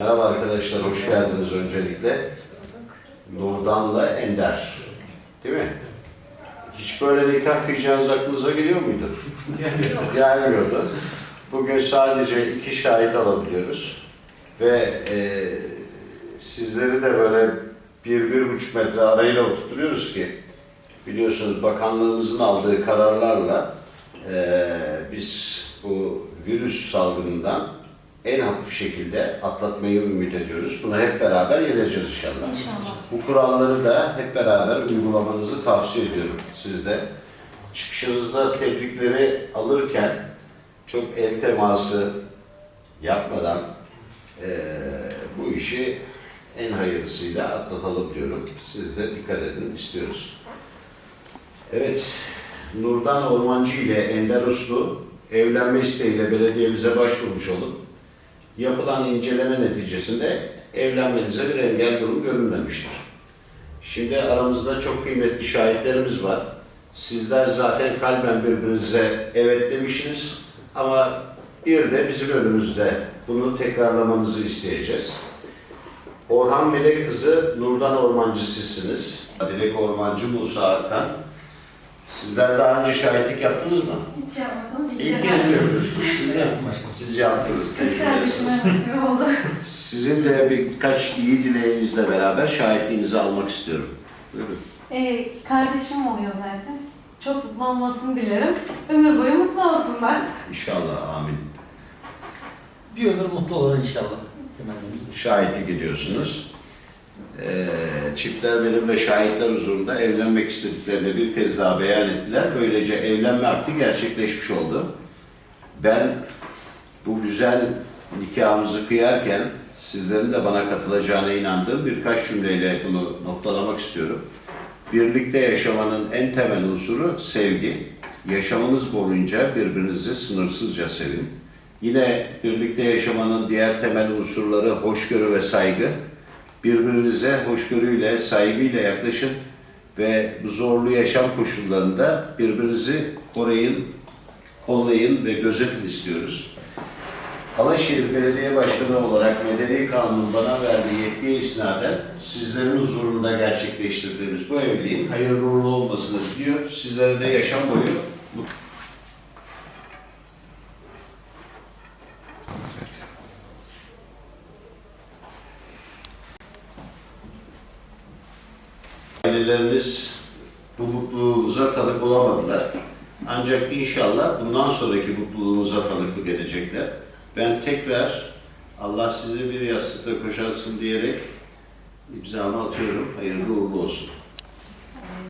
Merhaba arkadaşlar, hoş geldiniz öncelikle. Nurdan'la Ender. Değil mi? Hiç böyle nikah kıyacağınız aklınıza geliyor muydu? Gelmiyordu. Bugün sadece iki şahit alabiliyoruz. Ve e, sizleri de böyle bir, bir buçuk metre arayla oturtuyoruz ki biliyorsunuz bakanlığımızın aldığı kararlarla e, biz bu virüs salgınından en hafif şekilde atlatmayı ümit ediyoruz. Bunu hep beraber yeneceğiz inşallah. İnşallah. Bu kuralları da hep beraber uygulamanızı tavsiye ediyorum sizde. Çıkışınızda tebrikleri alırken çok el teması yapmadan eee, bu işi en hayırlısıyla atlatalım diyorum. Siz de dikkat edin istiyoruz. Evet, Nurdan Ormancı ile Ender Uslu evlenme isteğiyle belediyemize başvurmuş olup yapılan inceleme neticesinde evlenmenize bir engel durum görünmemiştir. Şimdi aramızda çok kıymetli şahitlerimiz var. Sizler zaten kalben birbirinize evet demişsiniz ama bir de bizim önümüzde bunu tekrarlamanızı isteyeceğiz. Orhan Melek kızı Nurdan Ormancı sizsiniz. Dilek Ormancı Musa Arkan. Sizler daha önce şahitlik yaptınız mı? Hiç yapmadım. İlk kez mi yapıyorsunuz? Siz, siz yaptınız. Tebrik kardeşime ederiz. nasip oldu. Sizin de birkaç iyi dileğinizle beraber şahitliğinizi almak istiyorum. Buyurun. Ee, kardeşim oluyor zaten. Çok mutlu olmasını dilerim. Ömür boyu mutlu olsunlar. İnşallah amin. Bir ömür mutlu olur inşallah. Temennimiz bu. Şahitlik ediyorsunuz. Ee, çiftler benim ve şahitler huzurunda evlenmek istediklerini bir kez daha beyan ettiler. Böylece evlenme akdi gerçekleşmiş oldu. Ben bu güzel nikahımızı kıyarken sizlerin de bana katılacağına inandığım birkaç cümleyle bunu noktalamak istiyorum. Birlikte yaşamanın en temel unsuru sevgi. Yaşamınız boyunca birbirinizi sınırsızca sevin. Yine birlikte yaşamanın diğer temel unsurları hoşgörü ve saygı. Birbirinize hoşgörüyle, saygıyla yaklaşın ve bu zorlu yaşam koşullarında birbirinizi koruyun, kollayın ve gözetin istiyoruz. Alaşehir Belediye Başkanı olarak Medeni Kanun'un bana verdiği yetkiye isnaden sizlerin huzurunda gerçekleştirdiğimiz bu evliliğin hayırlı uğurlu olmasını diliyor. Sizlere de yaşam boyu mutlu Aileleriniz bu mutluluğunuza tanık olamadılar. Ancak inşallah bundan sonraki mutluluğunuza tanıklık edecekler. Ben tekrar Allah sizi bir yastıkta koşarsın diyerek imzamı atıyorum. Hayırlı uğurlu